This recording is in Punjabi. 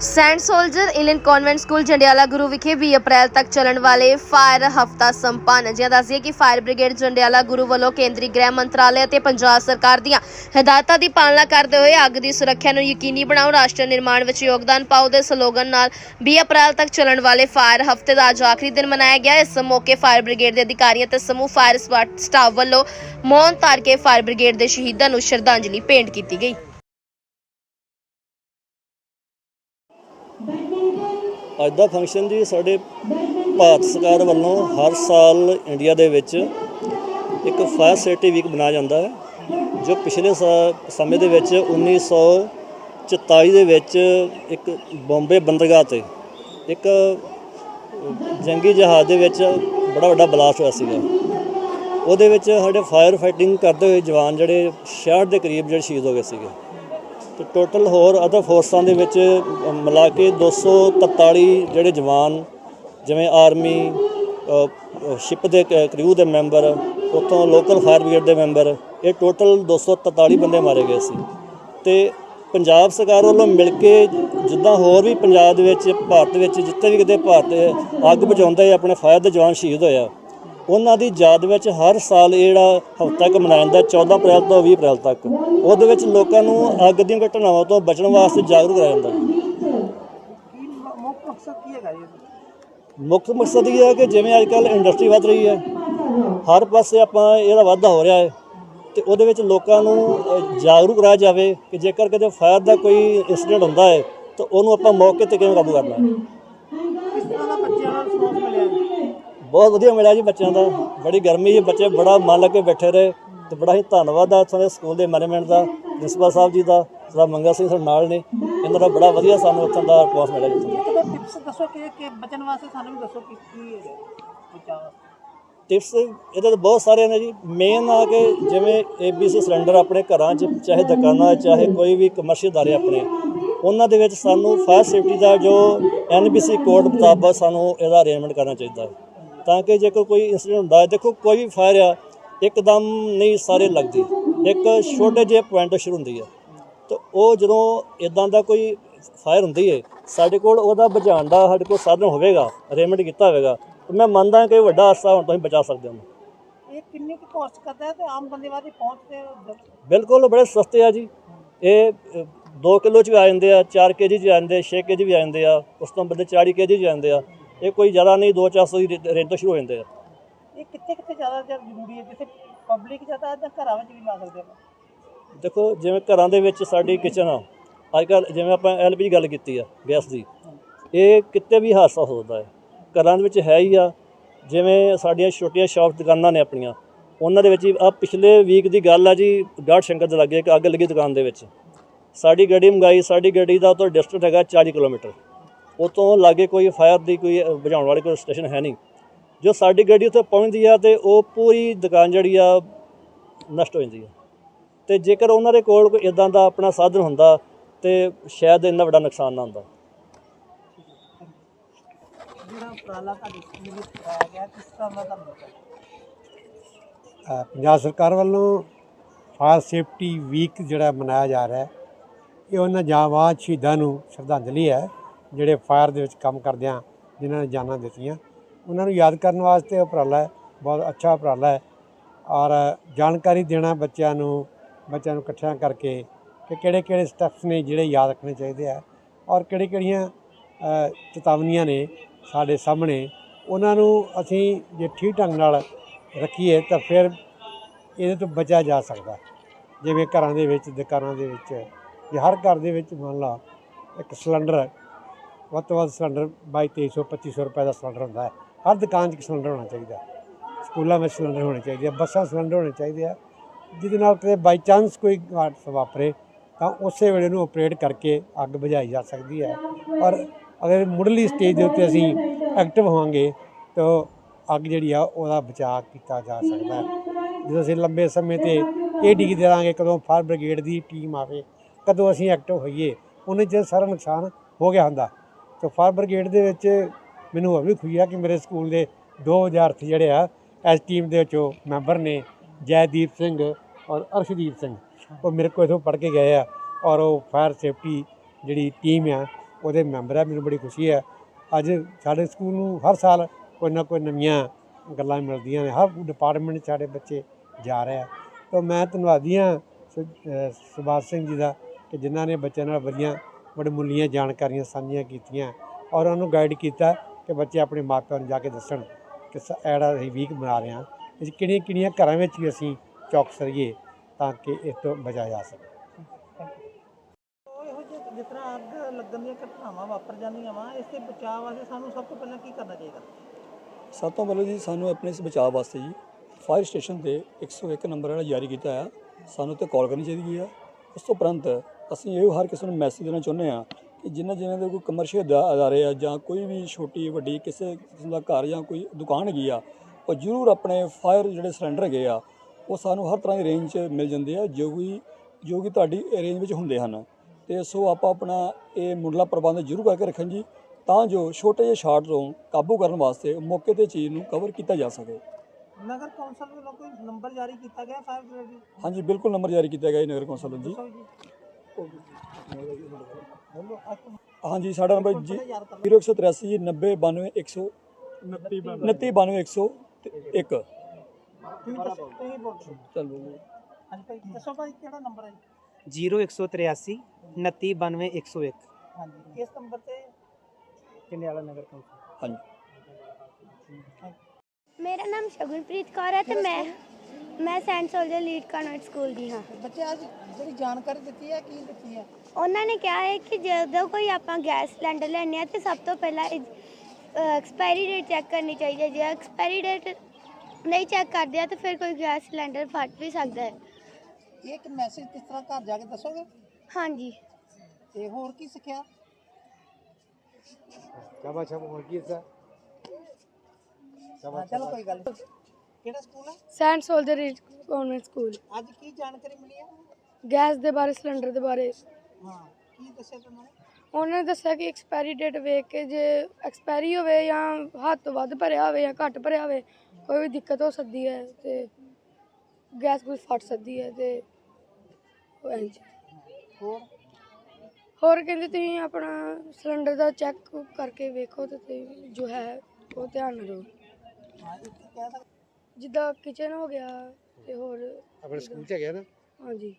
Saint soldier elite convent school Jandiala Guru ਵਿਖੇ 20 ਅਪ੍ਰੈਲ ਤੱਕ ਚੱਲਣ ਵਾਲੇ ਫਾਇਰ ਹਫਤਾ ਸੰਪੰਨ। ਜਿਹਾ ਦੱਸਿए ਕਿ ਫਾਇਰ ਬ੍ਰਿਗੇਡ ਜੰਡਿਆਲਾ ਗੁਰੂ ਵੱਲੋਂ ਕੇਂਦਰੀ ਗ੍ਰਹਿ ਮੰਤਰਾਲੇ ਅਤੇ ਪੰਜਾਬ ਸਰਕਾਰ ਦੀਆਂ ਹਦਾਇਤਾਂ ਦੀ ਪਾਲਣਾ ਕਰਦੇ ਹੋਏ ਅੱਗ ਦੀ ਸੁਰੱਖਿਆ ਨੂੰ ਯਕੀਨੀ ਬਣਾਓ, ਰਾਸ਼ਟਰ ਨਿਰਮਾਣ ਵਿੱਚ ਯੋਗਦਾਨ ਪਾਓ ਦੇ ਸਲੋਗਨ ਨਾਲ 20 ਅਪ੍ਰੈਲ ਤੱਕ ਚੱਲਣ ਵਾਲੇ ਫਾਇਰ ਹਫ਼ਤੇ ਦਾ ਅੱਜ ਆਖਰੀ ਦਿਨ ਮਨਾਇਆ ਗਿਆ। ਇਸ ਮੌਕੇ ਫਾਇਰ ਬ੍ਰਿਗੇਡ ਦੇ ਅਧਿਕਾਰੀਆਂ ਤੇ ਸਮੂਹ ਫਾਇਰ ਸਵਾਟ ਸਟਾਫ ਵੱਲੋਂ ਮੌਨ ਧਾਰ ਕੇ ਫਾਇਰ ਬ੍ਰਿਗੇਡ ਦੇ ਸ਼ਹੀਦਾਂ ਨੂੰ ਸ਼ਰਧਾਂਜਲੀ ਭੇਂਟ ਕੀਤੀ ਗਈ। ਅੱਜ ਦਾ ਫੰਕਸ਼ਨ ਜੀ ਸਾਡੇ ਭਾਰਤ ਸਰਕਾਰ ਵੱਲੋਂ ਹਰ ਸਾਲ ਇੰਡੀਆ ਦੇ ਵਿੱਚ ਇੱਕ ਫਾਇਰ ਸੇਫਟੀ ਵੀਕ ਬਣਾਇਆ ਜਾਂਦਾ ਹੈ, ਜੋ ਪਿਛਲੇ ਸਾ- ਸਮੇਂ ਦੇ ਵਿੱਚ 1944 ਦੇ ਵਿੱਚ ਇੱਕ ਬੰਬੇ ਬੰਦਰਗਾਹ ਤੇ ਇੱਕ ਜੰਗੀ ਜਹਾਜ਼ ਦੇ ਵਿੱਚ ਬੜਾ ਵੱਡਾ ਬਲਾਸਟ ਹੋਇਆ ਸੀਗਾ। ਉਹਦੇ ਵਿੱਚ ਸਾਡੇ ਫਾਇਰ ਫਾਈਟਿੰਗ ਕਰਦੇ ਹੋਏ ਜਵਾਨ ਜਿਹੜੇ 66 ਦੇ ਕਰੀਬ ਜਿਹੜੇ ਸ਼ਹੀਦ ਹੋ ਗਏ ਸੀਗੇ। ਤੇ ਟੋਟਲ ਹੋਰ ਅਦਰ ਫੋਰਸਾਂ ਦੇ ਵਿੱਚ ਮਿਲਾ ਕੇ 243 ਜਿਹੜੇ ਜਵਾਨ, ਜਿਵੇਂ ਆਰਮੀ ਸ਼ਿਪ ਦੇ ਕਰਿਊ ਦੇ ਮੈਂਬਰ ਉੱਥੋਂ ਲੋਕਲ ਫਾਇਰ ਬ੍ਰਿਗੇਡ ਦੇ ਮੈਂਬਰ ਇਹ ਟੋਟਲ 243 ਬੰਦੇ ਮਾਰੇ ਗਏ ਸੀ। ਤੇ ਪੰਜਾਬ ਸਰਕਾਰ ਵੱਲੋਂ ਮਿਲ ਕੇ ਜਿੱਦਾਂ ਹੋਰ ਵੀ ਪੰਜਾਬ ਦੇ ਵਿੱਚ, ਭਾਰਤ ਵਿੱਚ ਜਿੱਥੇ ਵੀ ਕਿਤੇ ਭਾਰਤ ਅੱਗ ਬੁਝਾਉਂਦੇ ਆਪਣੇ ਫਾਇਰ ਦੇ ਜਵਾਨ ਸ਼ਹੀਦ ਹੋਇਆ ਉਹਨਾਂ ਦੀ ਯਾਦ ਵਿੱਚ ਹਰ ਸਾਲ ਇਹ ਜਿਹੜਾ ਹਫ਼ਤਾ ਕ ਮਨਾਇਆ ਜਾਂਦਾ 14 ਅਪ੍ਰੈਲ ਤੋਂ 20 ਅਪ੍ਰੈਲ ਤੱਕ। ਉਹਦੇ ਵਿੱਚ ਲੋਕਾਂ ਨੂੰ ਅੱਗ ਦੀਆਂ ਘਟਨਾਵਾਂ ਤੋਂ ਬਚਣ ਵਾਸਤੇ ਜਾਗਰੂਕ ਕਰਾਇਆ ਜਾਂਦਾ। ਮੁੱਖ ਮਕਸਦ ਕੀ ਹੈਗਾ ਜੀ ਮੁੱਖ ਮਕਸਦ ਇਹ ਹੈ ਕਿ ਜਿਵੇਂ ਅੱਜ ਕੱਲ ਇੰਡਸਟਰੀ ਵੱਧ ਰਹੀ ਹੈ, ਹਰ ਪਾਸੇ ਆਪਾਂ ਇਹਦਾ ਵਾਧਾ ਹੋ ਰਿਹਾ ਹੈ, ਤੇ ਉਹਦੇ ਵਿੱਚ ਲੋਕਾਂ ਨੂੰ ਜਾਗਰੂਕ ਕਰਾਇਆ ਜਾਵੇ ਕਿ ਜੇਕਰ ਕਿਤੇ ਫਾਇਰ ਦਾ ਕੋਈ ਇਨਸੀਡੈਂਟ ਹੁੰਦਾ ਹੈ, ਤਾਂ ਉਹਨੂੰ ਆਪਾਂ ਮੌਕੇ ਤੇ ਕਿਵੇਂ ਕਾਬੂ ਕਰਨਾ ਹੈ? ਬਹੁਤ ਵਧੀਆ ਮਿਲਿਆ ਜੀ ਬੱਚਿਆਂ ਦਾ। ਬੜੀ ਗਰਮੀ ਸੀ ਬੱਚੇ ਬੜਾ ਮਨ ਲੱਗ ਕੇ ਬੈਠੇ ਰਹੇ। ਤੇ ਬੜਾ ਹੀ ਧੰਨਵਾਦ ਆ ਇੱਥੋਂ ਦੇ ਸਕੂਲ ਦੇ ਮੈਨੇਜਮੈਂਟ ਦਾ ਪ੍ਰਿੰਸੀਪਲ ਸਾਹਿਬ ਜੀ ਦਾ ਸਰਦਾਰ ਮੰਗਾ ਸਿੰਘ ਸਾਡੇ ਨਾਲ ਨੇ। ਇਹਨਾਂ ਦਾ ਬੜਾ ਵਧੀਆ ਸਾਨੂੰ ਉੱਥੋਂ ਦਾ ਰਿਸਪੌਂਸ ਮਿਲਿਆ ਜੀ ਟਿਪਸ ਦੱਸੋ ਕਿ ਕਿ ਬਚਣ ਵਾਸਤੇ ਸਾਨੂੰ ਵੀ ਦੱਸੋ ਕਿ ਕੀ ਹੈ ਟਿਪਸ ਇਹਦੇ ਤਾਂ ਬਹੁਤ ਸਾਰੇ ਨੇ ਜੀ। ਮੇਨ ਆ ਕੇ ਜਿਵੇਂ ABC ਸਿਲੰਡਰ ਆਪਣੇ ਘਰਾਂ 'ਚ ਚਾਹੇ ਦੁਕਾਨਾਂ 'ਚ ਚਾਹੇ ਕੋਈ ਵੀ ਕਮਰਸ਼ੀਅਲ ਅਦਾਰੇ ਆਪਣੇ ਉਹਨਾਂ ਦੇ ਵਿੱਚ ਸਾਨੂੰ ਫਾਇਰ ਸੇਫਟੀ ਦਾ ਜੋ NBC ਕੋਡ ਮੁਤਾਬਕ ਸਾਨੂੰ ਇਹਦਾ ਅਰੇਂਜਮੈਂਟ ਕਰਨਾ ਚਾਹੀਦਾ ਹੈ। ਤਾਂ ਕਿ ਜੇਕਰ ਕੋਈ ਇਨਸੀਡੈਂਟ ਹੁੰਦਾ ਹੈ ਦੇਖੋ ਕੋਈ ਵੀ ਫਾਇਰ ਆ ਇੱਕਦਮ ਨਹੀਂ ਸਾਰੇ ਲੱਗਦੀ। ਇੱਕ ਛੋਟੇ ਜਿਹੇ ਪੁਆਇੰਟ ਤੋਂ ਸ਼ੁਰੂ ਹੁੰਦੀ ਹੈ ਤਾਂ ਉਹ ਜਦੋਂ ਇਦਾਂ ਦਾ ਕੋਈ ਫਾਇਰ ਹੁੰਦੀ ਹੈ ਸਾਡੇ ਕੋਲ ਉਹਦਾ ਬੁਝਾਉਣ ਦਾ ਸਾਡੇ ਕੋਲ ਸਾਧਨ ਹੋਵੇਗਾ ਅਰੇਂਜਮੈਂਟ ਕੀਤਾ ਹੋਵੇਗਾ ਤਾਂ ਮੈਂ ਮੰਨਦਾ ਕਿ ਵੱਡਾ ਹਾਦਸਾ ਹੁਣ ਤੁਸੀਂ ਬਚਾ ਸਕਦੇ ਹੋ ਇਹ ਕਿੰਨੀ ਕੁ ਕੋਸਟ ਕਰਦਾ ਹੈ ਤੇ ਆਮ ਬੰਦੇ ਵਾਦੀ ਪਹੁੰਚ ਤੇ ਦ- ਬਿਲਕੁਲ ਬੜੇ ਸਸਤੇ ਆ ਜੀ। ਇਹ 2 ਕਿਲੋ ਚ ਵੀ ਆ ਜਾਂਦੇ ਆ 4 ਕੇਜੀ ਚ ਆ ਜਾਂਦੇ 6 ਕੇਜੀ ਵੀ ਆ ਜਾਂਦੇ ਆ ਉਸ ਤੋਂ ਬੰਦੇ 40 ਕੇਜੀ ਚ ਆ ਜਾਂਦੇ ਆ। ਇਹ ਕੋਈ ਜ਼ਿਆਦਾ ਨਹੀਂ 2-400 ਦੀ ਰੇਂਜ ਤੋਂ ਸ਼ੁਰੂ ਹੋ ਜਾਂਦੇ ਆ। ਇਹ ਕਿੱਥੇ ਕਿੱਥੇ ਜ਼ਿਆਦਾ ਜ਼ਰੂਰੀ ਹੈ? ਜਿੱਥੇ ਪਬਲਿਕ ਜ਼ਿਆਦਾ ਹੈ ਜਾਂ ਘਰਾਂ ਵਿੱਚ ਵੀ ਲਾ ਸਕਦੇ ਆਪਾਂ? ਦੇਖੋ ਜਿਵੇਂ ਘਰਾਂ ਦੇ ਵਿੱਚ ਸਾਡੀ ਕਿਚਨ ਆ ਅੱਜ ਕੱਲ੍ਹ ਜਿਵੇਂ ਆਪਾਂ ਐਲਪੀਜੀ ਗੱਲ ਕੀਤੀ ਆ ਗੈਸ ਦੀ। ਇਹ ਕਿਤੇ ਵੀ ਹਾਦਸਾ ਹੋ ਸਕਦਾ ਹੈ। ਘਰਾਂ ਦੇ ਵਿੱਚ ਹੈ ਹੀ ਆ। ਜਿਵੇਂ ਸਾਡੀਆਂ ਛੋਟੀਆਂ ਸ਼ਾਪ ਦੁਕਾਨਾਂ ਨੇ ਆਪਣੀਆਂ ਉਹਨਾਂ ਦੇ ਵਿੱਚ ਆ ਪਿਛਲੇ ਵੀਕ ਦੀ ਗੱਲ ਆ ਜੀ ਗਾੜ ਸ਼ੰਕਰ ਦੇ ਲੱਗੇ ਇੱਕ ਅੱਗ ਲੱਗੀ ਦੁਕਾਨ ਦੇ ਵਿੱਚ। ਸਾਡੀ ਗੱਡੀ ਮੰਗਾਈ ਸਾਡੀ ਗੱਡੀ ਦਾ ਤੋਂ ਡਿਸਟੈਂਸ ਹੈਗਾ 40 ਕਿਲੋਮੀਟਰ। ਉਤੋਂ ਲਾਗੇ ਕੋਈ ਫਾਇਰ ਦੀ ਕੋਈ ਬੁਝਾਉਣ ਵਾਲੀ ਕੋਈ ਸਟੇਸ਼ਨ ਹੈ ਨਹੀਂ। ਜੋ ਸਾਡੀ ਗੱਡੀ ਉੱਥੇ ਪਹੁੰਚਦੀ ਆ ਤੇ ਉਹ ਪੂਰੀ ਦੁਕਾਨ ਜਿਹੜੀ ਆ ਨਸ਼ਟ ਹੋ ਜਾਂਦੀ ਆ। ਤੇ ਜੇਕਰ ਉਹਨਾਂ ਦੇ ਕੋਲ ਕੋਈ ਇਦਾਂ ਦਾ ਆਪਣਾ ਸਾਧਨ ਹੁੰਦਾ ਤੇ ਸ਼ਾਇਦ ਇੰਨਾ ਵੱਡਾ ਨੁਕਸਾਨ ਨਾ ਹੁੰਦਾ। ਜਿਹੜਾ ਉਪਰਾਲਾ ਤੁਹਾਡੇ ਸਕੂਲ ਵਿੱਚ ਕਰਾਇਆ ਗਿਆ ਕਿਸ ਤਰ੍ਹਾਂ ਦਾ ਤੁਹਾਨੂੰ ਲੱਗਾ ਅ, ਪੰਜਾਬ ਸਰਕਾਰ ਵੱਲੋਂ ਫਾਇਰ ਸੇਫਟੀ ਵੀਕ ਜਿਹੜਾ ਮਨਾਇਆ ਜਾ ਰਿਹਾ ਹੈ ਇਹ ਉਹਨਾਂ ਜਾਂਬਾਜ਼ ਸ਼ਹੀਦਾਂ ਨੂੰ ਸ਼ਰਧਾਂਜਲੀ ਹੈ। ਜਿਹੜੇ ਫਾਇਰ ਦੇ ਵਿੱਚ ਕੰਮ ਕਰਦਿਆਂ ਜਿਨ੍ਹਾਂ ਨੇ ਜਾਨਾਂ ਦਿੱਤੀਆਂ। ਉਹਨਾਂ ਨੂੰ ਯਾਦ ਕਰਨ ਵਾਸਤੇ ਉਪਰਾਲਾ ਹੈ, ਬਹੁਤ ਅੱਛਾ ਉਪਰਾਲਾ ਹੈ। ਔਰ ਜਾਣਕਾਰੀ ਦੇਣਾ ਬੱਚਿਆਂ ਨੂੰ ਬੱਚਿਆਂ ਨੂੰ ਇਕੱਠਿਆਂ ਕਰਕੇ ਕਿ ਕਿਹੜੇ ਕਿਹੜੇ ਸਟੈਪਸ ਨੇ ਜਿਹੜੇ ਯਾਦ ਰੱਖਣੇ ਚਾਹੀਦੇ ਆ। ਔਰ ਕਿਹੜੀ ਕਿਹੜੀਆਂ ਚੇਤਾਵਨੀਆਂ ਨੇ ਸਾਡੇ ਸਾਹਮਣੇ, ਉਹਨਾਂ ਨੂੰ ਅਸੀਂ ਜੇ ਠੀਕ ਢੰਗ ਨਾਲ ਰੱਖੀਏ ਤਾਂ ਫਿਰ ਇਹਦੇ ਤੋਂ ਬਚਿਆ ਜਾ ਸਕਦਾ। ਜਿਵੇਂ ਘਰਾਂ ਦੇ ਵਿੱਚ, ਦੁਕਾਨਾਂ ਦੇ ਵਿੱਚ, ਜੇ ਹਰ ਘਰ ਦੇ ਵਿੱਚ ਮੰਨ ਲਾ, ਇੱਕ ਸਿਲੰਡਰ ਵੱਧ ਤੋਂ ਵੱਧ ਸਿਲੰਡਰ 2200 2500 ਰੁਪਏ ਦਾ ਸਿਲੰਡਰ ਹੁੰਦਾ ਹੈ। ਹਰ ਦੁਕਾਨ 'ਚ ਸਿਲੰਡਰ ਹੋਣਾ ਚਾਹੀਦਾ ਸਕੂਲਾਂ ਵਿੱਚ ਸਿਲੰਡਰ ਹੋਣੇ ਚਾਹੀਦੇ ਆ, ਬੱਸਾਂ ਸਿਲੰਡਰ ਹੋਣੇ ਚਾਹੀਦੇ ਆ। ਜਿਹਦੇ ਨਾਲ ਕਿਤੇ ਬਾਈ ਚਾਂਸ ਕੋਈ ਹਾਦਸਾ ਵਾਪਰੇ, ਤਾਂ ਉਸੇ ਵੇਲੇ ਨੂੰ ਆਪਰੇਟ ਕਰਕੇ ਅੱਗ ਬੁਝਾਈ ਜਾ ਸਕਦੀ ਹੈ। ਔਰ ਅਗਰ ਮੁੱਢਲੀ ਸਟੇਜ ਦੇ ਉੱਤੇ ਅਸੀਂ ਐਕਟਿਵ ਹੋਵਾਂਗੇ, ਤਾਂ ਅੱਗ ਜਿਹੜੀ ਆ, ਉਹਦਾ ਬਚਾਅ ਕੀਤਾ ਜਾ ਸਕਦਾ ਹੈ। ਜਦੋਂ ਅਸੀਂ ਲੰਬੇ ਸਮੇਂ ਤੇ ਇਹ ਉਡੀਕਦੇ ਰਹਾਂਗੇ ਕਦੋਂ ਫਾਇਰ ਬ੍ਰਿਗੇਡ ਦੀ ਟੀਮ ਆਵੇ, ਕਦੋਂ ਅਸੀਂ ਐਕਟਿਵ ਹੋਈਏ, ਉਹਨੇ ਚ ਸਾਰਾ ਨੁਕਸਾਨ ਹੋ ਗਿਆ ਹੁੰਦਾ। ਤਾਂ ਫਾਇਰ ਬ੍ਰਿਗੇਡ ਦੇ ਵਿੱਚ ਮੈਨੂੰ ਹੋਰ ਵੀ ਖੁਸ਼ੀ ਆ ਕਿ ਮੇਰੇ ਸਕੂਲ ਦੇ ਦੋ ਵਿਦਿਆਰਥੀ ਜਿਹੜੇ ਆ, ਇਸ ਟੀਮ ਦੇ ਵਿੱਚੋਂ ਮੈਂਬਰ ਨੇ ਜੈਦੀਪ ਸਿੰਘ ਔਰ ਅਰਸ਼ਦੀਪ ਸਿੰਘ। ਉਹ ਮੇਰੇ ਕੋਲ ਇਥੋਂ ਪੜ੍ਹ ਕੇ ਗਏ ਆ ਔਰ ਉਹ ਫਾਇਰ ਸੇਫਟੀ ਜਿਹੜੀ ਟੀਮ ਆ, ਉਹਦੇ ਮੈਂਬਰ ਆ। ਮੈਨੂੰ ਬੜੀ ਖੁਸ਼ੀ ਆ। ਅੱਜ ਸਾਡੇ ਸਕੂਲ ਨੂੰ ਹਰ ਸਾਲ ਕੋਈ ਨਾ ਕੋਈ ਨਵੀਆਂ ਗੱਲਾਂ ਮਿਲਦੀਆਂ ਨੇ। ਹਰ ਡਿਪਾਰਟਮੈਂਟ ਸਾਡੇ ਬੱਚੇ ਜਾ ਰਹੇ ਆ। ਤਾਂ ਮੈਂ ਧੰਨਵਾਦੀ ਹਾਂ ਸੁਭਾਸ਼ ਸਿੰਘ ਜੀ ਦਾ ਕਿ ਜਿਨ੍ਹਾਂ ਨੇ ਬੱਚਿਆਂ ਨਾਲ ਵਧੀਆ ਵਡਮੁੱਲੀਆਂ ਜਾਣਕਾਰੀਆਂ ਸਾਂਝੀਆਂ ਕੀਤੀਆਂ ਔਰ ਉਹਨਾਂ ਨੂੰ ਗਾਈਡ ਕੀਤਾ ਕਿ ਬੱਚੇ ਆਪਣੇ ਮਾਪਿਆਂ ਨੂੰ ਜਾ ਕੇ ਦੱਸਣ ਕਿ ਜਿਹੜਾ ਅਸੀਂ ਵੀਕ ਬਣਾ ਰਹੇ ਹਾਂ। ਇਸ ਕਿਹੜੀਆਂ ਕਿਹੜੀਆਂ ਘਰਾਂ ਵਿੱਚ ਵੀ ਅਸੀਂ ਚੌਕਸ ਰਹੀਏ ਤਾਂ ਕਿ ਇਸ ਤੋਂ ਬਚਾਇਆ ਜਾ ਸਕੇ। ਜਿਸ ਤਰ੍ਹਾਂ ਅੱਗ ਲੱਗਣ ਦੀਆਂ ਘਟਨਾਵਾਂ ਵਾਪਰ ਜਾਂਦੀਆਂ ਵਾ ਇਸ ਤੇ ਬਚਾਅ ਵਾਸਤੇ ਸਾਨੂੰ ਸਭ ਤੋਂ ਪਹਿਲਾਂ ਕੀ ਕਰਨਾ ਚਾਹੀਦਾ? ਸਭ ਤੋਂ ਪਹਿਲਾਂ ਜੀ ਸਾਨੂੰ ਆਪਣੇ ਇਸ ਬਚਾਅ ਵਾਸਤੇ ਜੀ ਫਾਇਰ ਸਟੇਸ਼ਨ ਤੇ 101 ਨੰਬਰ ਜਿਹੜਾ ਜਾਰੀ ਕੀਤਾ ਆ। ਸਾਨੂੰ ਤੇ ਕਾਲ ਕਰਨੀ ਚਾਹੀਦੀ ਹੈ ਉਸ ਤੋਂ ਉਪਰੰਤ ਅਸੀਂ ਇਹ ਹਰ ਕਿਸੇ ਨੂੰ ਮੈਸੇਜ ਦੇਣਾ ਚਾਹੁੰਦੇ ਆ ਕਿ ਜਿਨ੍ਹਾਂ ਜਿਨ੍ਹਾਂ ਦੇ ਕੋਈ ਕਮਰਸ਼ੀਅਲ ਅਦਾਰੇ ਆ ਜਾਂ ਕੋਈ ਵੀ ਛੋਟੀ ਵੱਡੀ ਕਿਸੇ ਕਿਸਮ ਦਾ ਘਰ ਜਾਂ ਕੋਈ ਦੁਕਾਨ ਹੈਗੀ ਆ ਉਹ ਜ਼ਰੂਰ ਆਪਣੇ ਫਾਇਰ ਜਿਹੜੇ ਸਿਲੰਡਰ ਹੈਗੇ ਆ ਉਹ ਸਾਨੂੰ ਹਰ ਤਰ੍ਹਾਂ ਦੀ ਰੇਂਜ 'ਚ ਮਿਲ ਜਾਂਦੇ ਆ ਜੋ ਵੀ ਜੋ ਕਿ ਤੁਹਾਡੀ ਰੇਂਜ ਵਿੱਚ ਹੁੰਦੇ ਹਨ। ਤੇ ਸੋ ਆਪਾਂ ਆਪਣਾ ਇਹ ਮੁੱਢਲਾ ਪ੍ਰਬੰਧ ਜ਼ਰੂਰ ਕਰਕੇ ਰੱਖਣ ਜੀ ਤਾਂ ਜੋ ਛੋਟੇ ਜਿਹੇ ਸ਼ਾਟ ਤੋਂ ਕਾਬੂ ਕਰਨ ਵਾਸਤੇ ਮੌਕੇ ਤੇ ਚੀਜ਼ ਨੂੰ ਕਵਰ ਕੀਤਾ ਜਾ ਸਕੇ। ਨਗਰ ਕੌਂਸਲ ਵੱਲੋਂ ਕੋਈ ਨੰਬਰ ਜਾਰੀ ਕੀਤਾ ਗਿਆ ਫਾਇਰ ਬ੍ਰਿਗੇਡ ਹਾਂਜੀ ਬਿਲਕੁਲ ਨੰਬਰ ਜਾਰੀ ਕੀਤਾ ਗਿਆ ਜੀ ਨਗਰ ਕੌਂਸਲ ਵੱਲੋਂ ਜੀ। ਹਾਂਜੀ ਸਾਡਾ ਨੰਬਰ ਜੀ ਯਾਦ ਕਰ ਲਓ 0183 ਜੀ 9092 100 2992 101 ਤੁਸੀਂ ਦੱਸੋ ਤੁਸੀਂ ਬੋਲੋ ਚਲੋ ਹਾਂਜੀ ਭਾਈ ਦੱਸੋ ਭਾਈ ਕਿਹੜਾ ਨੰਬਰ ਹੈ ਜੀ? 0183 29 92 101 ਹਾਂਜੀ। ਇਸ ਨੰਬਰ ਤੇ ਜੰਡਿਆਲਾ ਨਗਰ ਕੌਂਸਲ? ਹਾਂਜੀ। ਮੇਰਾ ਨਾਮ ਸ਼ਗਨਪ੍ਰੀਤ ਕੌਰ ਹੈ ਤੇ ਮੈਂ ਮੈਂ saint soldier elite convent school ਦੀ ਹਾਂ। ਬੱਚੇ ਅੱਜ ਜਿਹੜੀ ਜਾਣਕਾਰੀ ਦਿੱਤੀ ਹੈ ਕੀ ਦਿੱਤੀ ਹੈ? ਉਹਨਾਂ ਨੇ ਕਿਹਾ ਹੈ ਕਿ ਜਦੋਂ ਕੋਈ ਆਪਾਂ ਗੈਸ ਸਿਲੰਡਰ ਲੈਣੇ ਆ ਤੇ ਸਭ ਤੋਂ ਪਹਿਲਾਂ ਐਕਸਪਾਇਰੀ ਡੇਟ ਚੈੱਕ ਕਰਨੀ ਚਾਹੀਦੀ ਹੈ। ਜੇ ਐਕਸਪਾਇਰੀ ਡੇਟ ਨਹੀਂ ਚੈੱਕ ਕਰਦੇ ਆ ਤਾਂ ਫਿਰ ਕੋਈ ਗੈਸ ਸਿਲੰਡਰ ਫਟ ਵੀ ਸਕਦਾ ਹੈ। ਇਹ ਇੱਕ ਮੈਸੇਜ ਕਿਸ ਤਰ੍ਹਾਂ ਘਰ ਜਾ ਕੇ ਦੱਸੋਗੇ? ਹਾਂਜੀ। ਤੇ ਹੋਰ ਕੀ ਸਿੱਖਿਆ? ਸ਼ਾਬਾਸ਼ ਹੋਰ ਕੀ ਸਰ ਹਾਂ, ਚਲੋ ਕੋਈ ਗੱਲ ਨਹੀਂ ਕਿਹੜਾ ਸਕੂਲ ਹੈ ਸੈਂਟ ਸੋਲਜਰ ਕਨਵੈਂਟ ਸਕੂਲ। ਅੱਜ ਕੀ ਜਾਣਕਾਰੀ ਮਿਲੀ ਹੈ ਗੈਸ ਦੇ ਬਾਰੇ ਸਿਲੰਡਰ ਦੇ ਬਾਰੇ। ਹਾਂ ਕੀ ਦੱਸਿਆ ਤੁਹਾਨੂੰ ਉਹਨਾਂ ਨੇ? ਦੱਸਿਆ ਕਿ ਐਕਸਪਾਇਰੀ ਡੇਟ ਵੇਖ ਕੇ ਜੇ ਐਕਸਪਾਇਰੀ ਹੋਵੇ ਜਾਂ ਹੱਦ ਤੋਂ ਵੱਧ ਭਰਿਆ ਹੋਵੇ ਜਾਂ ਘੱਟ ਭਰਿਆ ਹੋਵੇ ਕੋਈ ਵੀ ਦਿੱਕਤ ਹੋ ਸਕਦੀ ਹੈ ਤੇ ਗੈਸ ਕੋਈ ਫਟ ਸਕਦੀ ਹੈ ਤੇ ਉਹ ਇੰਝ ਹੋਰ? ਹੋਰ ਕਹਿੰਦੇ ਤੁਸੀਂ ਆਪਣਾ ਸਿਲੰਡਰ ਦਾ ਚੈੱਕ ਕਰਕੇ ਵੇਖੋ ਤੇ ਤੁਸੀਂ ਜੋ ਹੈ ਉਹ ਧਿਆਨ ਨਾਲ ਰਹੋ ਹਾਂ ਕਹਿ ਸਕਦੇ ਜਿੱਦਾਂ ਕਿਚਨ ਹੋ ਗਿਆ ਤੇ ਹੋਰ ਆਪਣੇ ਸਕੂਲ ਚ ਹੈਗਾ ਨਾ? ਹਾਂਜੀ।